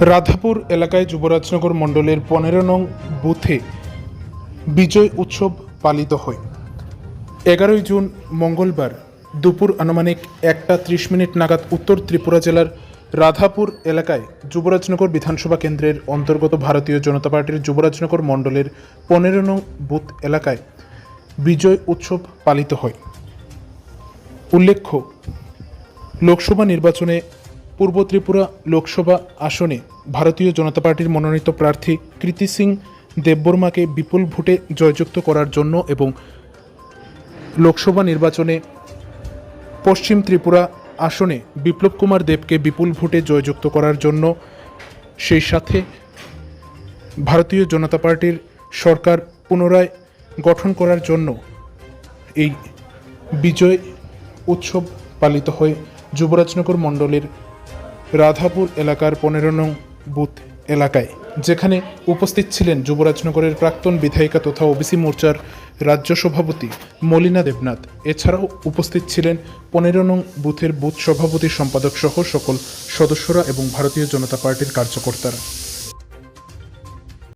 রাধাপুর এলাকায় যুবরাজনগর মণ্ডলের পনেরো নং বুথে বিজয় উৎসব পালিত হয়। এগারোই জুন মঙ্গলবার দুপুর আনুমানিক একটা ত্রিশ মিনিট নাগাদ উত্তর ত্রিপুরা জেলার রাধাপুর এলাকায় যুবরাজনগর বিধানসভা কেন্দ্রের অন্তর্গত ভারতীয় জনতা পার্টির যুবরাজনগর মণ্ডলের পনেরো নং বুথ এলাকায় বিজয় উৎসব পালিত হয়। উল্লেখ্য, লোকসভা নির্বাচনে পূর্ব ত্রিপুরা লোকসভা আসনে ভারতীয় জনতা পার্টির মনোনীত প্রার্থী কৃতি সিং দেববর্মাকে বিপুল ভোটে জয়যুক্ত করার জন্য এবং লোকসভা নির্বাচনে পশ্চিম ত্রিপুরা আসনে বিপ্লব কুমার দেবকে বিপুল ভোটে জয়যুক্ত করার জন্য, সেই সাথে ভারতীয় জনতা পার্টির সরকার পুনরায় গঠন করার জন্য এই বিজয় উৎসব পালিত হয়। যুবরাজনগর মণ্ডলের রাধাপুর এলাকার পনেরো নং বুথ এলাকায়, যেখানে উপস্থিত ছিলেন যুবরাজনগরের প্রাক্তন বিধায়িকা তথা ওবিসি মোর্চার রাজ্য সভাপতি মলিনা দেবনাথ। এছাড়াও উপস্থিত ছিলেন পনেরো নং বুথের বুথ সভাপতি সম্পাদক সহ সকল সদস্যরা এবং ভারতীয় জনতা পার্টির কার্যকর্তারা।